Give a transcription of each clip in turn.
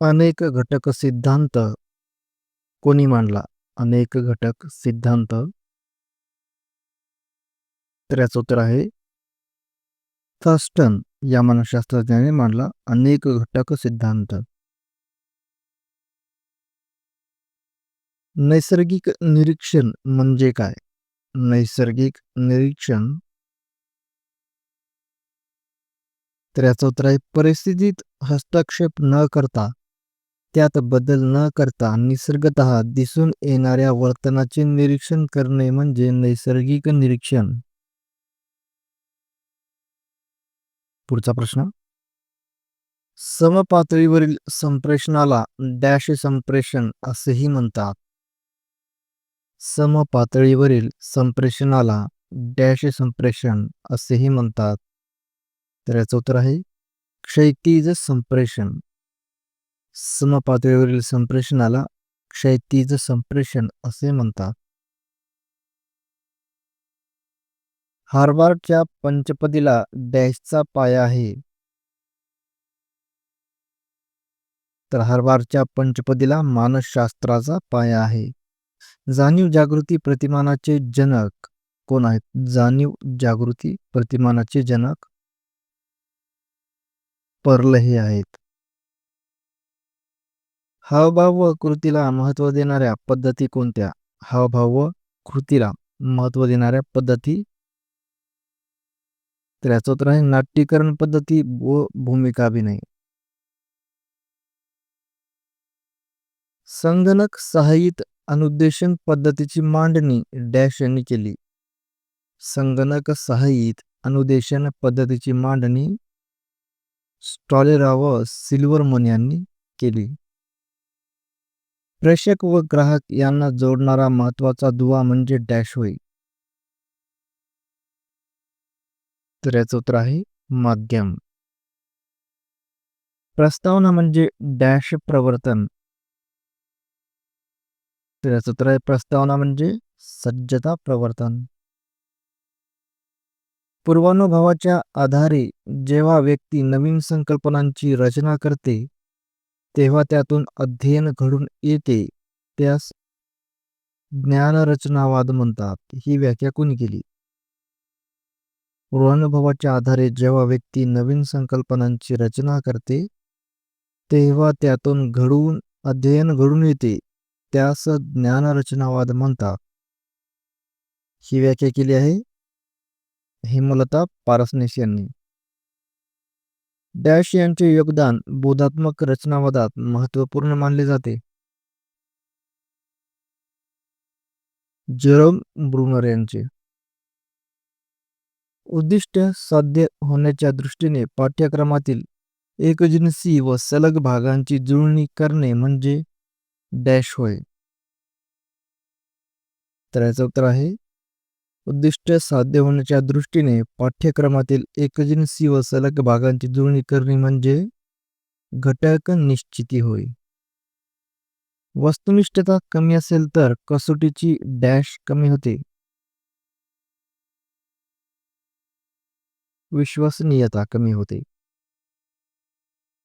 अनेक घटक सिद्धांत कोणी मांडला? अनेक घटक सिद्धांत. तर याचं उत्तर आहे थर्स्टन या मानसशास्त्रज्ञाने मांडला अनेक घटक सिद्धांत. नैसर्गिक निरीक्षण म्हणजे काय? नैसर्गिक निरीक्षण. तर याचं उत्तर आहे परिस्थितीत हस्तक्षेप न करता त्यात बदल न करता निसर्गत दिसून येणाऱ्या वर्तनाचे निरीक्षण करणे म्हणजे नैसर्गिक निरीक्षण. पुढचा प्रश्न. समपातळीवरील संप्रेषणाला डॅश संप्रेषण असेही म्हणतात. समपातळीवरील संप्रेषणाला डॅश संप्रेषण असेही म्हणतात. तर याचं उत्तर आहे क्षैतिज संप्रेषण. समपातळीवरील संप्रेषणाला क्षैतिज संप्रेषण असे म्हणतात. हार्वार्डच्या पंचपदीला डॅशचा पाया आहे. तर हार्वार्डच्या पंचपदीला मानसशास्त्राचा पाया आहे. जाणीव जागृती प्रतिमानाचे जनक कोण आहेत? जाणीव जागृती प्रतिमानाचे जनक पर्ल हे आहेत. हावभाव व कृतीला महत्त्व देणाऱ्या पद्धती कोणत्या? हावभाव व कृतीला महत्त्व देणाऱ्या पद्धती? तर याचं उत्तर आहे नाट्यकरण पद्धती व भूमिका अभिनय. संगणक सहाय्यित अनुद्देशन पद्धतीची मांडणी डॅश यांनी केली. संगणक सहाय्यित अनुदेशन पद्धतीची मांडणी स्टॉलेरा व सिल्वरमन यांनी केली. प्रेषक व ग्राहक यांना जोडणारा महत्त्वाचा दुवा म्हणजे डॅश होय. तर याचं उत्तर आहे माध्यम. प्रस्तावना म्हणजे डॅश प्रवर्तन. तर याचं उत्तर आहे प्रस्तावना म्हणजे सज्जता प्रवर्तन. पूर्वानुभवाच्या आधारे जेव्हा व्यक्ती नवीन संकल्पनांची रचना करते तेव्हा त्यातून अध्ययन घडून येते. त्यास ज्ञानरचनावाद म्हणतात. ही व्याख्या कोणी केली? पूर्वानुभवाच्या आधारे जेव्हा व्यक्ती नवीन संकल्पनांची रचना करते तेव्हा त्यातून घडून अध्ययन घडून येते. त्यास ज्ञानरचनावाद म्हणतात. ही व्याख्या केली आहे. हेमलता पारसनेस यांनी. डॅश यांचे योगदान बोधात्मक रचनावादात महत्त्वपूर्ण मानले जाते. जेरोम ब्रुनर यांचे. उद्दिष्ट साध्य होण्याच्या दृष्टीने पाठ्यक्रमातील एकजिनसी व सलग भागांची जुळणी करणे म्हणजे डॅश होय. तर याचं उत्तर आहे उद्दिष्ट साध्य होण्याच्या दृष्टीने पाठ्यक्रमातील एकजिनसी व सलग भागांची जुळणी करणे म्हणजे घटक निश्चिती होय. वस्तुनिष्ठता कमी असेल तर कसोटीची डॅश कमी होते. विश्वसनीयता कमी होते.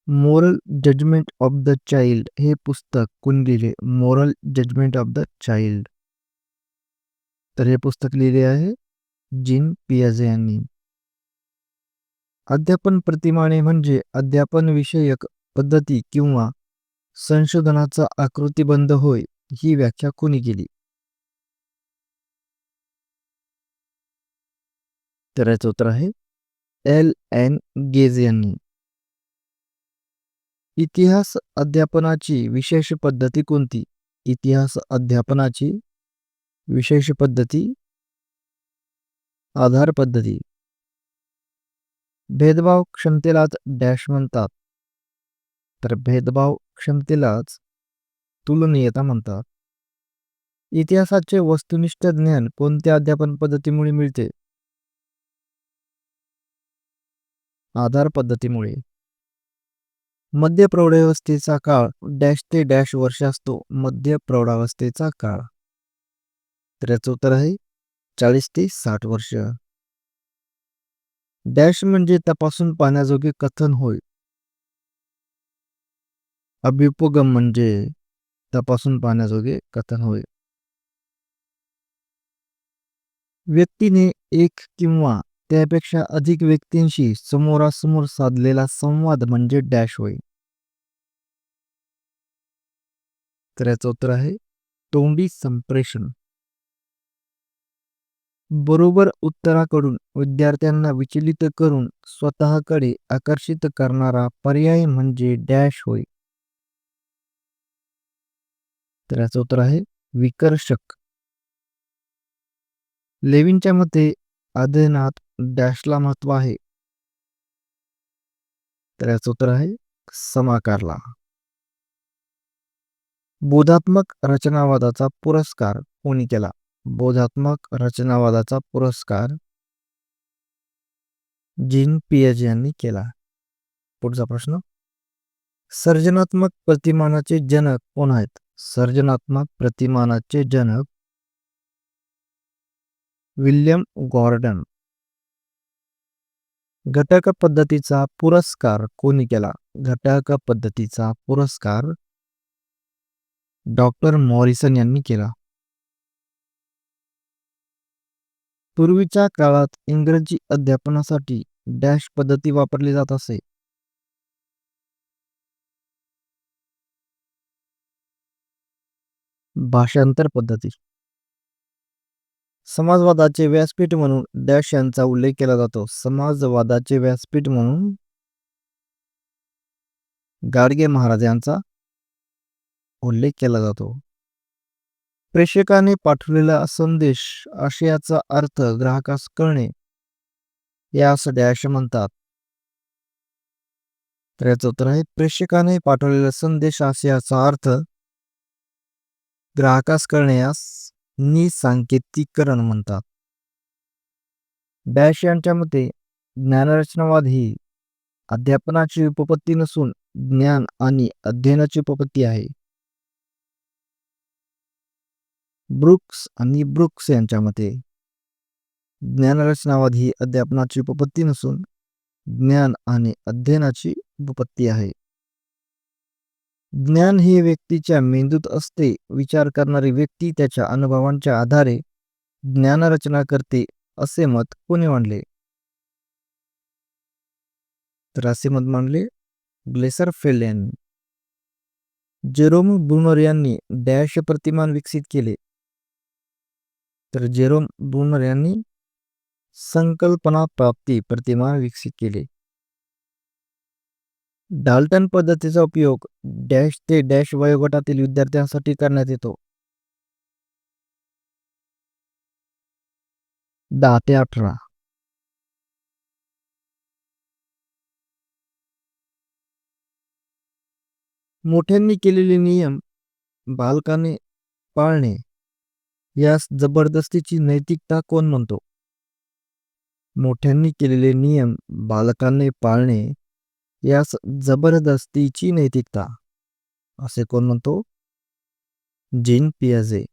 Moral judgement of the child हे पुस्तक कोणी लिहिले moral judgement of the child. तर हे पुस्तक लिहिले आहे जिन पियाजे यांनी अध्यापन प्रतिमाने म्हणजे अध्यापन विषयक पद्धती किंवा संशोधनाचा आकृतीबंध होय ही व्याख्या कोणी केली? तर याचं उत्तर आहे एल एन गेज यांनी इतिहास अध्यापनाची विशेष पद्धती कोणती? इतिहास अध्यापनाची विशेष पद्धती आधार पद्धती. भेदभाव क्षमतेलाच डॅश म्हणतात. तर भेदभाव क्षमतेलाच तुलनीयता म्हणतात. इतिहासाचे वस्तुनिष्ठ ज्ञान कोणत्या अध्यापन पद्धतीमुळे मिळते? आधार पद्धतीमुळे. मध्य प्रौढावस्थेचा काळ डॅश ते डॅश वर्ष असतो. मध्य प्रौढावस्थेचा काळ. तर याचं उत्तर आहे चाळीस ते साठ वर्ष. डॅश म्हणजे तपासून पाहण्याजोगे कथन होय. अभ्युपगम म्हणजे तपासून पाहण्याजोगे कथन होय. व्यक्तीने एक किंवा त्यापेक्षा अधिक व्यक्तींशी समोरासमोर साधलेला संवाद म्हणजे डॅश होय. तर याचं उत्तर आहे तोंडी संप्रेषण. बरोबर उत्तराकडून विद्यार्थ्यांना विचलित करून स्वतःकडे आकर्षित करणारा पर्याय म्हणजे डॅश होय. तर याचं उत्तर आहे विकर्षक. लेविनच्या मते अध्ययनात डॅशला महत्त्व आहे. तर याचं उत्तर आहे समाकारला. बोधात्मक रचनावादाचा पुरस्कार कोणी केला? बोधात्मक रचनावादाचा पुरस्कार जीन पिएज यांनी केला. पुढचा प्रश्न. सर्जनात्मक प्रतिमानाचे जनक कोण आहेत? सर्जनात्मक प्रतिमानाचे जनक विल्यम गॉर्डन. घटक पद्धतीचा पुरस्कार कोणी केला? घटक पद्धतीचा पुरस्कार डॉक्टर मॉरिसन यांनी केला. पूर्वीच्या काळात इंग्रजी अध्यापनासाठी डॅश पद्धती वापरली जात असे. भाषांतर पद्धती. समाजवादाचे व्यासपीठ म्हणून डॅश यांचा उल्लेख केला जातो. समाजवादाचे व्यासपीठ म्हणून गाडगे महाराज यांचा उल्लेख केला जातो. प्रेषकाने पाठवलेला संदेश आशयाचा अर्थ ग्राहकास कळणे. यास डॅश म्हणतात. तर याचं उत्तर आहे प्रेषकाने पाठवलेला संदेश आशयाचा अर्थ ग्राहकास कळण्यास निसांकेतिकरण म्हणतात. डॅश यांच्या मते ज्ञानरचनावाद ही अध्यापनाची उपपत्ती नसून ज्ञान आणि अध्ययनाची उपपत्ती आहे. ब्रुक्स आणि ब्रुक्स यांच्या मते ज्ञानरचनावाद ही अध्यापनाची उपपत्ती नसून ज्ञान आणि अध्ययनाची उपपत्ती आहे. ज्ञान हे व्यक्तीच्या मेंदूत असते विचार करणारी व्यक्ती त्याच्या अनुभवांच्या आधारे ज्ञानरचना करते असे मत कोणी मांडले? तर असे मत मांडले ग्लेसर फेल्ड यांनी जेरोम ब्रुनर यांनी डॅश प्रतिमान विकसित केले. तर जेरोम बूमर यांनी संकल्पना प्राप्ती प्रतिमा विकसित केली. डाल्टन पद्धतीचा उपयोग डॅश ते डॅश वयोगटातील विद्यार्थ्यांसाठी करण्यात येतो. दहा ते अठरा. मोठ्यांनी केलेले नियम बालकाने पाळणे. यास जबरदस्तीची नैतिकता कोण म्हणतो? मोठ्यांनी केलेले नियम बालकांनी पाळणे यास जबरदस्तीची नैतिकता असे कोण म्हणतो? जीन पियाजे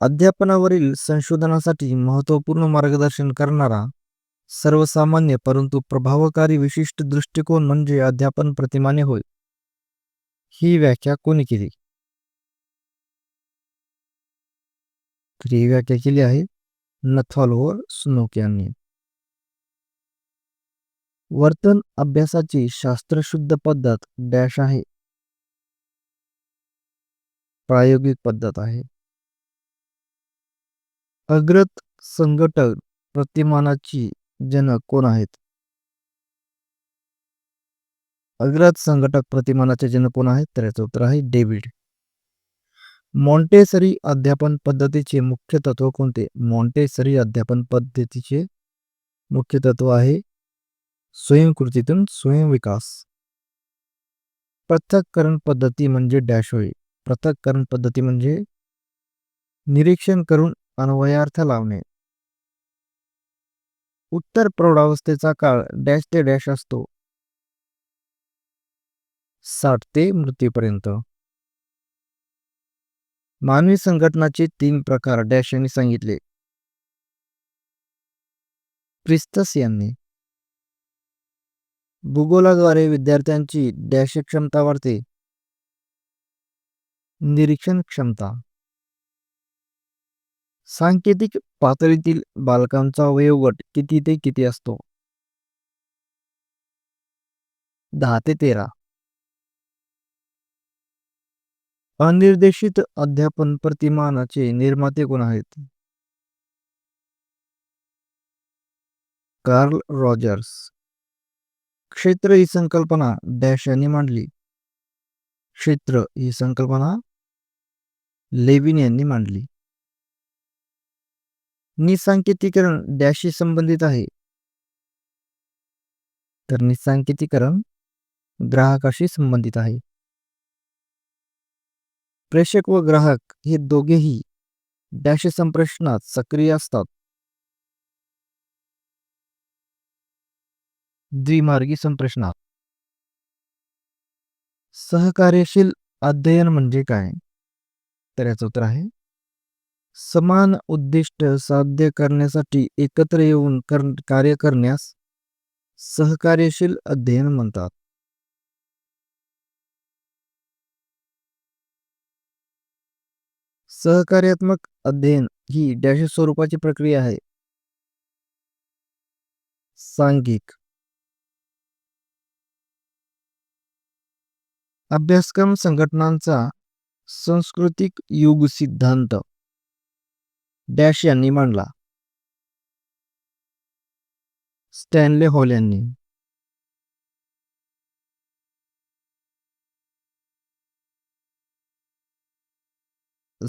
अध्यापनावरील संशोधनासाठी महत्त्वपूर्ण मार्गदर्शन करणारा सर्वसामान्य परंतु प्रभावकारी विशिष्ट दृष्टिकोन म्हणजे अध्यापन प्रतिमाने होय. ही व्याख्या कोणी केली? तर व्याख्या केली आहे नथॉलवर स्नोक यांनी वर्तन अभ्यासाची शास्त्रशुद्ध पद्धत डॅश आहे. प्रायोगिक पद्धत आहे. अग्रत संघटक प्रतिमानाची जनक कोण आहेत? अग्रत संघटक प्रतिमानाचे जनक कोण आहेत? तर याचं उत्तर आहे डेव्हिड. मॉन्टेसरी अध्यापन पद्धतीचे मुख्य तत्व कोणते? मॉन्टेसरी अध्यापन पद्धतीचे मुख्य तत्व आहे स्वयंकृतीतून स्वयंविकास. पृथक्करण पद्धती म्हणजे डॅश होय. पृथक्करण पद्धती म्हणजे निरीक्षण करून अन्वयार्थ लावणे. उत्तर प्रौढावस्थेचा काळ डॅश ते डॅश असतो. साठ ते मृत्यूपर्यंत. मानवी संघटनाचे तीन प्रकार डॅश यांनी सांगितले. प्रिस्तस यांनी. भूगोलाद्वारे विद्यार्थ्यांची डॅश क्षमता वाढते. निरीक्षण क्षमता. सांकेतिक पातळीतील बालकांचा वयोगट किती ते किती असतो? दहा ते तेरा. अनिर्देशित अध्यापन प्रतिमानाचे निर्माते कोण आहेत? Carl Rogers. क्षेत्र ही संकल्पना डॅश यांनी मांडली. क्षेत्र ही संकल्पना लेविन यांनी मांडली. निसांकेतीकरण डॅशशी संबंधित आहे. तर निसांकेतीकरण ग्राहकाशी संबंधित आहे. प्रेषक व ग्राहक हे दोघेही डॅश संप्रेषणात सक्रिय असतात. द्विमार्गी संप्रेषणात सहकार्यशील अध्ययन म्हणजे काय? तर याचं उत्तर आहे. समान उद्दिष्ट साध्य करण्यासाठी एकत्र येऊन कर कार्य करण्यास सहकार्यशील अध्ययन म्हणतात. सहकार्यात्मक अध्ययन ही डॅश स्वरूपाची प्रक्रिया आहे. सांघिक. अभ्यासक्रम संघटनांचा सांस्कृतिक युग सिद्धांत. डॅश यांनी मांडला. स्टॅनले हॉल यांनी.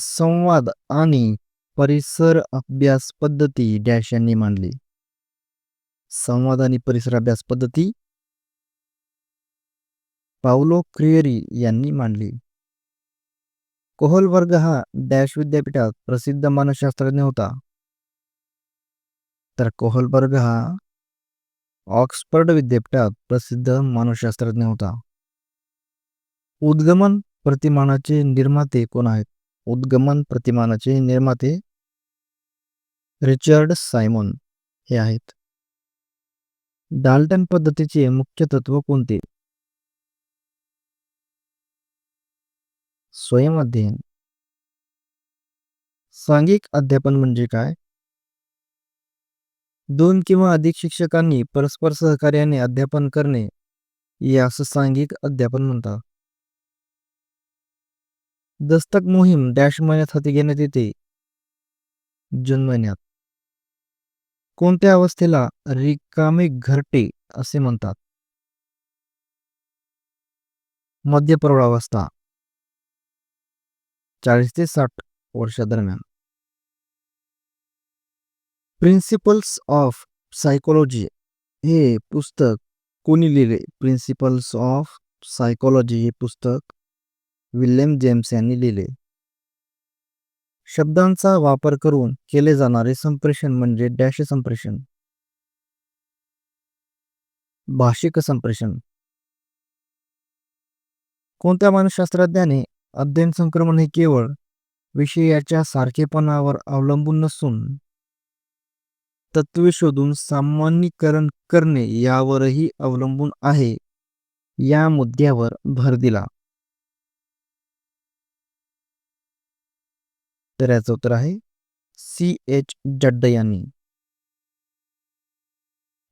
संवाद आणि परिसर अभ्यास पद्धती डॅश यांनी मांडली. संवाद आणि परिसर अभ्यास पद्धती पावलो क्रिएरी यांनी मांडली. कोहलवर्ग हा डॅश विद्यापीठात प्रसिद्ध मानसशास्त्रज्ञ होता. तर कोहलबर्ग हा ऑक्सफर्ड विद्यापीठात प्रसिद्ध मानसशास्त्रज्ञ होता. उद्गमन प्रतिमानाचे निर्माते कोण आहेत? उद्गमन प्रतिमानाचे निर्माते रिचर्ड सायमन हे आहेत. डाल्टन पद्धतीचे मुख्य तत्व कोणते? स्वयं अध्ययन. सांघिक अध्यापन म्हणजे काय? दोन किंवा अधिक शिक्षकांनी परस्पर सहकार्याने अध्यापन करणे यास सांघिक अध्यापन म्हणतात. दस्तक मोहीम डॅश महिन्यात हाती घेण्यात येते. जून महिन्यात. कोणत्या अवस्थेला रिकामे घरटे असे म्हणतात? मध्य प्रौढावस्था चाळीस ते साठ वर्षादरम्यान. प्रिन्सिपल्स ऑफ सायकोलॉजी हे पुस्तक कोणी लिहिले? प्रिन्सिपल्स ऑफ सायकोलॉजी हे पुस्तक विल्यम जेम्स यांनी लिहिले. शब्दांचा वापर करून केले जाणारे संप्रेषण म्हणजे डॅश संप्रेषण. भाषिक संप्रेषण. कोणत्या मानसशास्त्रज्ञाने अध्ययन संक्रमण हे केवळ विषयाच्या सारखेपणावर अवलंबून नसून तत्वे शोधून सामान्यीकरण करणे यावरही अवलंबून आहे या मुद्द्यावर भर दिला. तर याचं उत्तर आहे सी एच जड्ड यांनी.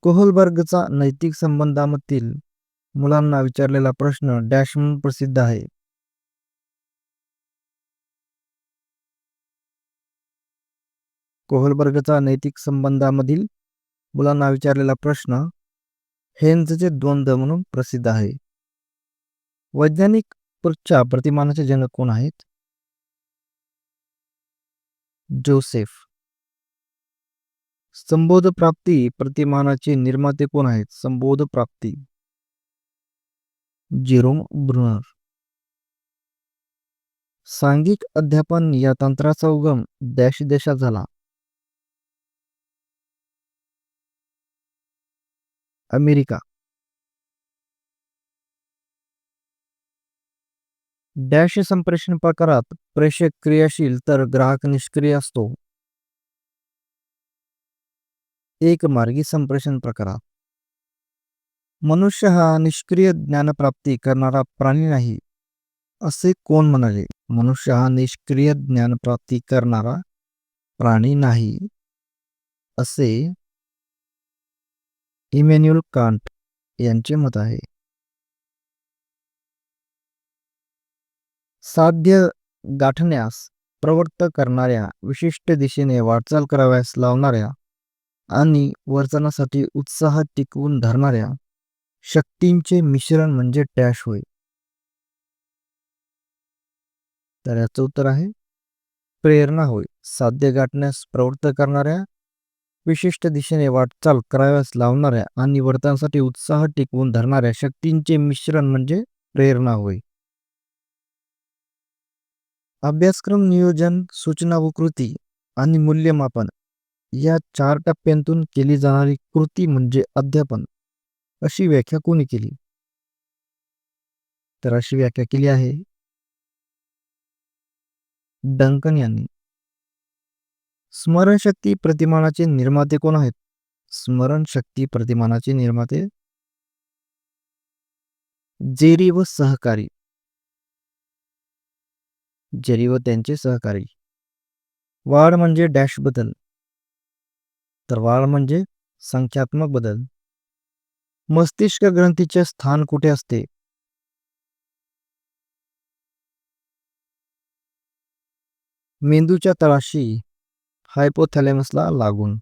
कोहलबर्गचा नैतिक संबंधामधील मुलांना विचारलेला प्रश्न डॅश म्हणून प्रसिद्ध आहे. कोहलबर्गचा नैतिक संबंधामधील मुलांना विचारलेला प्रश्न हेन्झचे द्वंद्व म्हणून प्रसिद्ध आहे. वैज्ञानिक च्या प्रतिमानाचे जनक कोण आहेत? जोसेफ. संबोध प्राप्ती प्रतिमानाचे निर्माते कोण आहेत? संबोध प्राप्ती जिरोम ब्रुनर. सांघिक अध्यापन या तंत्राचा उगम देश देशात झाला. अमेरिका. डॅश संप्रेषण प्रकारात प्रेषक क्रियाशील तर ग्राहक निष्क्रिय असतो. एक मार्गी संप्रेषण प्रकारात. मनुष्य हा निष्क्रिय ज्ञानप्राप्ती करणारा प्राणी नाही असे कोण म्हणाले? मनुष्य हा निष्क्रिय ज्ञानप्राप्ती करणारा प्राणी नाही असे इमॅन्युअल कांट यांचे मत आहे. साध्य गाठण्यास प्रवृत्त करणाऱ्या विशिष्ट दिशेने वाटचाल कराव्यास लावणाऱ्या आणि वर्तनासाठी उत्साह टिकवून धरणाऱ्या शक्तींचे मिश्रण म्हणजे टॅश होय. तर याचं उत्तर आहे प्रेरणा होय. साध्य गाठण्यास प्रवृत्त करणाऱ्या विशिष्ट दिशेने वाटचाल कराव्यास लावणाऱ्या आणि वर्तनासाठी उत्साह टिकवून धरणाऱ्या शक्तींचे मिश्रण म्हणजे प्रेरणा होय. अभ्यासक्रम नियोजन सूचना व कृती आणि मूल्यमापन या चार टप्प्यांतून केली जाणारी कृती म्हणजे अध्यापन. अशी व्याख्या कोणी केली? तर अशी व्याख्या केली आहे डंकन यांनी. स्मरणशक्ती प्रतिमानाचे निर्माते कोण आहेत? स्मरणशक्ती प्रतिमानाचे निर्माते जेरी व सहकारी. जरी व त्यांचे सहकारी. वाढ म्हणजे डॅश बदल. तर वाढ म्हणजे संख्यात्मक बदल. मस्तिष्क ग्रंथीचे स्थान कुठे असते? मेंदूच्या तळाशी हायपोथॅलेमसला लागून.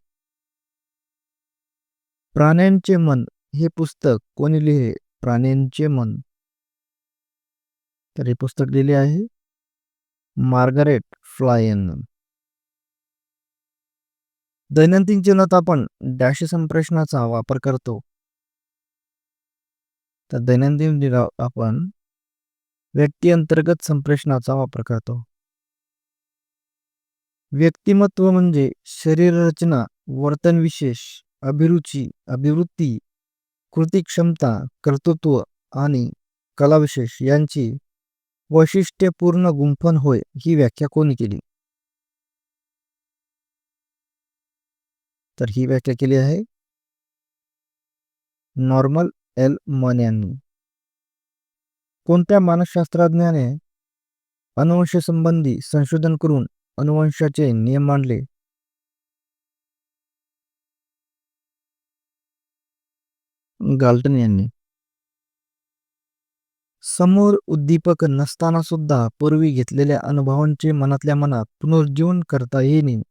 प्राण्यांचे मन. हे पुस्तक कोणी लिहिले प्राण्यांचे मन. तर हे पुस्तक लिहिले आहे मार्गारेट फ्लायन दैनंदिन जीवनात आपण डॅश संप्रेषणाचा वापर करतो. तर दैनंदिन जीवनात आपण व्यक्ती अंतर्गत संप्रेषणाचा वापर करतो. व्यक्तिमत्व म्हणजे शरीर रचना वर्तन विशेष अभिरुची अभिवृत्ती कृती क्षमता कर्तृत्व आणि कलाविशेष यांची वैशिष्ट्यपूर्ण गुंफण होय ही व्याख्या कोणी केली? तर ही व्याख्या केली आहे नॉर्मल एल मन यांनी. कोणत्या मानसशास्त्रज्ञाने अनुवंशसंबंधी संशोधन करून अनुवंशाचे नियम मांडले? गाल्टन यांनी. समोर उद्दीपक नसताना सुद्धा पूर्वी घेतलेल्या अनुभवांचे मनातल्या मनात पुनर्जीवन करता येणे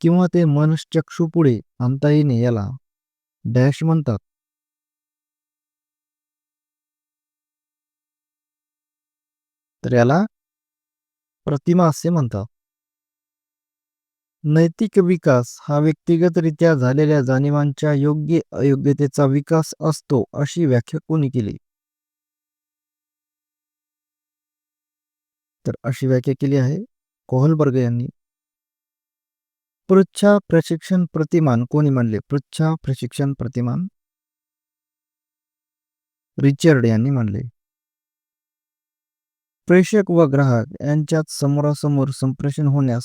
किंवा ते मनश्चक्षुपुढे आणता येणे याला डॅश म्हणतात. तर याला प्रतिमा असे म्हणतात. नैतिक विकास हा व्यक्तिगतरित्या झालेल्या जाणिवांच्या योग्य अयोग्यतेचा विकास असतो अशी व्याख्या कोणी केली? तर अशी व्याख्या केली आहे. कोहलबर्ग यांनी. पृच्छा प्रशिक्षण प्रतिमान कोणी मांडले पृच्छा प्रशिक्षण प्रतिमान. रिचर्ड यांनी मांडले प्रेषक व ग्राहक यांच्यात समोरासमोर संप्रेषण होण्यास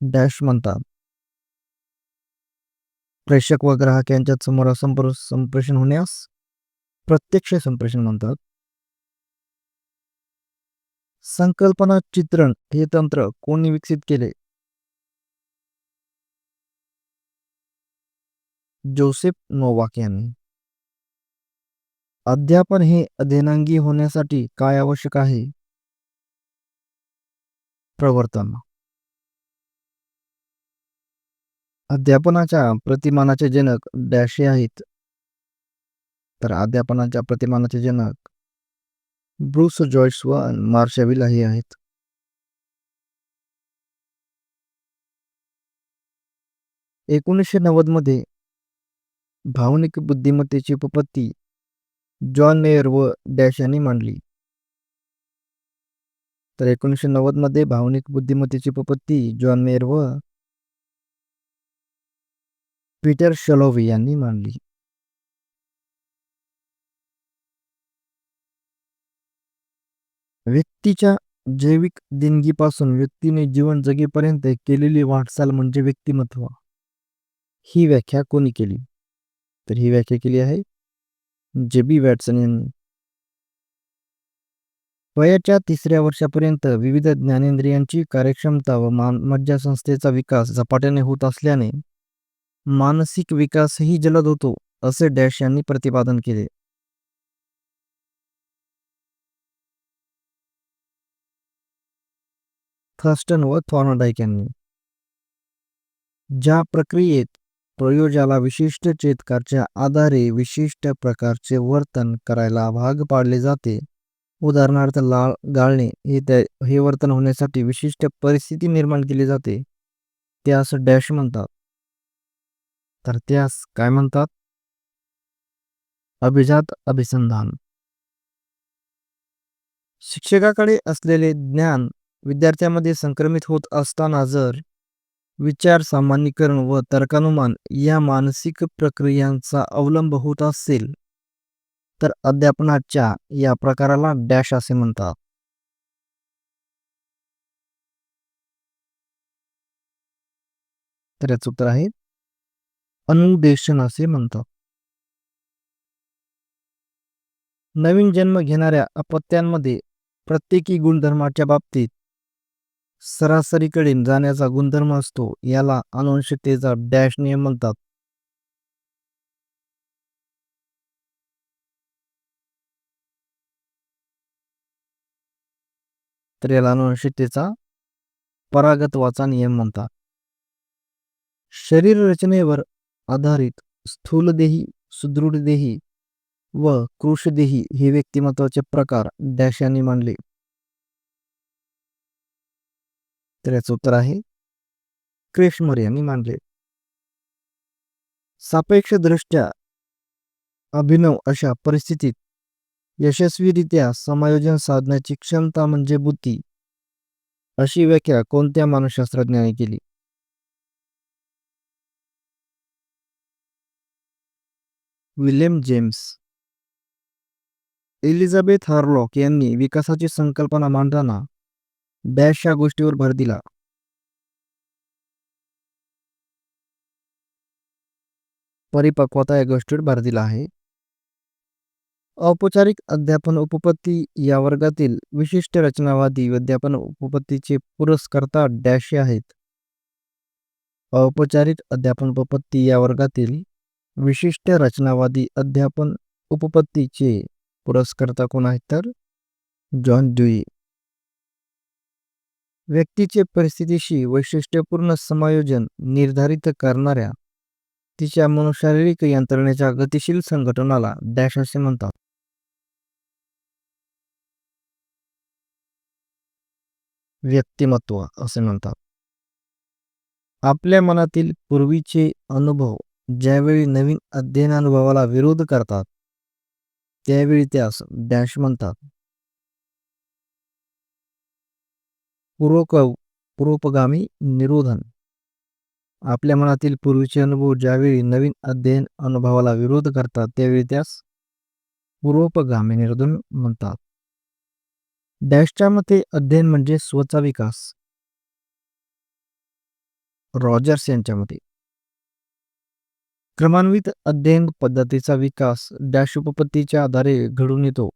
डॅश म्हणतात. प्रेषक व ग्राहक यांच्यात समोरासमोर संप्रेषण होण्यास प्रत्यक्ष संप्रेषण म्हणतात. संकल्पना चित्रण हे तंत्र कोणी विकसित केले? जोसेफ नोवाक यांनी. अध्यापन हे अध्ययनांगी होण्यासाठी काय आवश्यक आहे? प्रवर्तन. अध्यापनाच्या प्रतिमानाचे जनक डॅशे आहेत. तर अध्यापनाच्या प्रतिमानाचे जनक ब्रूस जॉयस व मार्शाविल हे आहेत एकोणीसशे नव्वदमध्ये भावनिक बुद्धिमत्तेची उपपत्ती जॉन मेयर व डॅश यांनी मांडली. तर एकोणीसशे नव्वदमध्ये भावनिक बुद्धिमत्तेची उपपत्ती जॉन मेयर व पीटर शलोवी यांनी मांडली. व्यक्तीच्या जैविक देणगीपासून व्यक्तीने जीवन जगेपर्यंत केलेली वाटचाल म्हणजे व्यक्तिमत्व. ही व्याख्या कोणी केली? तर ही व्याख्या केली आहे जे बी वॅटसन यांनी. वयाच्या तिसऱ्या वर्षापर्यंत विविध ज्ञानेंद्रियांची कार्यक्षमता व मान मज्जासंस्थेचा विकास झपाट्याने होत असल्याने मानसिक विकासही जलद होतो असे डॅश यांनी प्रतिपादन केले. थर्स्टन व थॉर्नडाईक यांनी. ज्या प्रक्रियेत प्रयोजाला विशिष्ट चेतकाच्या आधारे विशिष्ट प्रकारचे वर्तन करायला भाग पाडले जाते. उदाहरणार्थ लाळ गाळणे हे त्या हे वर्तन होण्यासाठी विशिष्ट परिस्थिती निर्माण केली जाते. त्यास डॅश म्हणतात. तर त्यास काय म्हणतात? अभिजात अभिसंधान. शिक्षकाकडे असलेले ज्ञान विद्यार्थ्यामध्ये संक्रमित होत असताना जर विचार सामान्यीकरण व तर्कानुमान या मानसिक प्रक्रियांचा अवलंब होत असेल तर अध्यापनाच्या या प्रकाराला डॅश असे म्हणतात. तर याचं उत्तर आहे अनुदेशन असे म्हणतात. नवीन जन्म घेणाऱ्या अपत्यांमध्ये प्रत्येकी गुणधर्माच्या बाबतीत सरासरीकडे जाण्याचा गुणधर्म असतो याला अनुवंशिकतेचा डॅश नियम म्हणतात. तर याला अनुवंशिकतेचा परागत्वाचा नियम म्हणतात. शरीर रचनेवर आधारित स्थूलदेही सुदृढदेही व कृषदेही हे व्यक्तिमत्वाचे प्रकार डॅश यांनी मांडले तर याचं उत्तर आहे क्रेशमर यांनी मांडले सापेक्ष दृष्ट्या अभिनव अशा परिस्थितीत यशस्वीरित्या समायोजन साधण्याची क्षमता म्हणजे बुद्धी अशी व्याख्या कोणत्या मानसशास्त्रज्ञाने केली? William James. एलिझाबेथ हार्लॉक यांनी विकासाची संकल्पना मांडताना डॅश या गोष्टीवर भर दिला. परिपक्वता या गोष्टीवर भर दिला आहे. औपचारिक अध्यापन उपपत्ती या वर्गातील विशिष्ट रचनावादी अध्यापन उपपत्तीचे पुरस्कर्ता डॅश आहेत. औपचारिक अध्यापन उपपत्ती या वर्गातील विशिष्ट रचनावादी अध्यापन उपपत्तीचे पुरस्कर्ता कोण आहेत तर? John Dewey. व्यक्तीचे परिस्थितीशी वैशिष्ट्यपूर्ण समायोजन निर्धारित करणाऱ्या तिच्या मनोशारीरिक यंत्रणेच्या गतिशील संघटनाला डॅश असे म्हणतात. व्यक्तिमत्व असे म्हणतात. आपल्या मनातील पूर्वीचे अनुभव ज्यावेळी नवीन अध्ययनानुभवाला विरोध करतात त्यावेळी त्यास डॅश म्हणतात. पूर्वक पूर्वोपगामी निरोधन. आपल्या मनातील पूर्वीचे अनुभव ज्यावेळी नवीन अध्ययन अनुभवाला विरोध करतात त्यावेळी त्यास पूर्वोपगामी निरोधन म्हणतात. डॅशच्या मते अध्ययन म्हणजे स्वचा विकास. रॉजर्स यांच्या मते. क्रमान्वित अध्ययन पद्धतीचा विकास डॅश उपपत्तीच्या आधारे घडून येतो.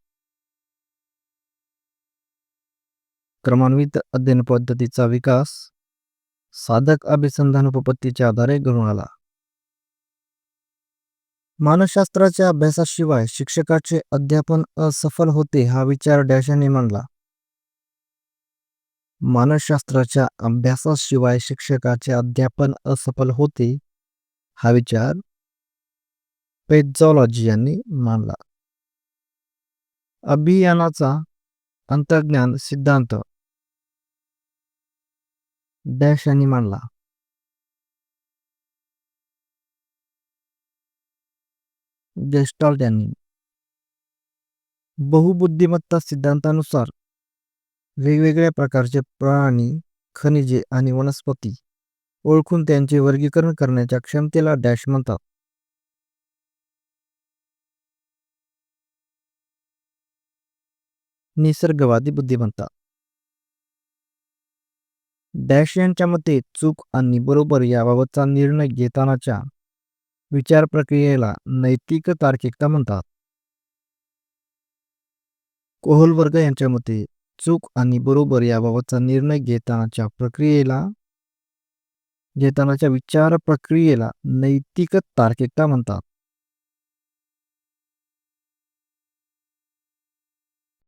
क्रमान्वित अध्ययन पद्धतीचा विकास साधक अभिसंधान उपपत्तीच्या आधारे घडून आला. मानसशास्त्राच्या अभ्यासाशिवाय शिक्षकाचे अध्यापन असफल होते हा विचार डॅशाने मांडला. मानसशास्त्राच्या अभ्यासाशिवाय शिक्षकाचे अध्यापन असफल होते हा विचार पेझॉलॉजी यांनी मांडला. अभियानाचा अंतर्ज्ञान सिद्धांत डॅश यांनी मांडला गेस्टॉल्ट यांनी. बहुबुद्धिमत्ता सिद्धांतानुसार वेगवेगळ्या प्रकारचे प्राणी खनिजे आणि वनस्पती ओळखून त्यांचे वर्गीकरण करण्याच्या क्षमतेला डॅश म्हणतात. निसर्गवादी बुद्धिमत्ता. डॅश यांच्या मते चूक आणि बरोबर याबाबतचा निर्णय घेतानाच्या विचार प्रक्रियेला नैतिक तार्किकता म्हणतात. कोहलवर्ग यांच्या मते चूक आणि बरोबर याबाबतचा निर्णय घेतानाच्या प्रक्रियेला घेतानाच्या विचार प्रक्रियेला नैतिक तार्किकता म्हणतात.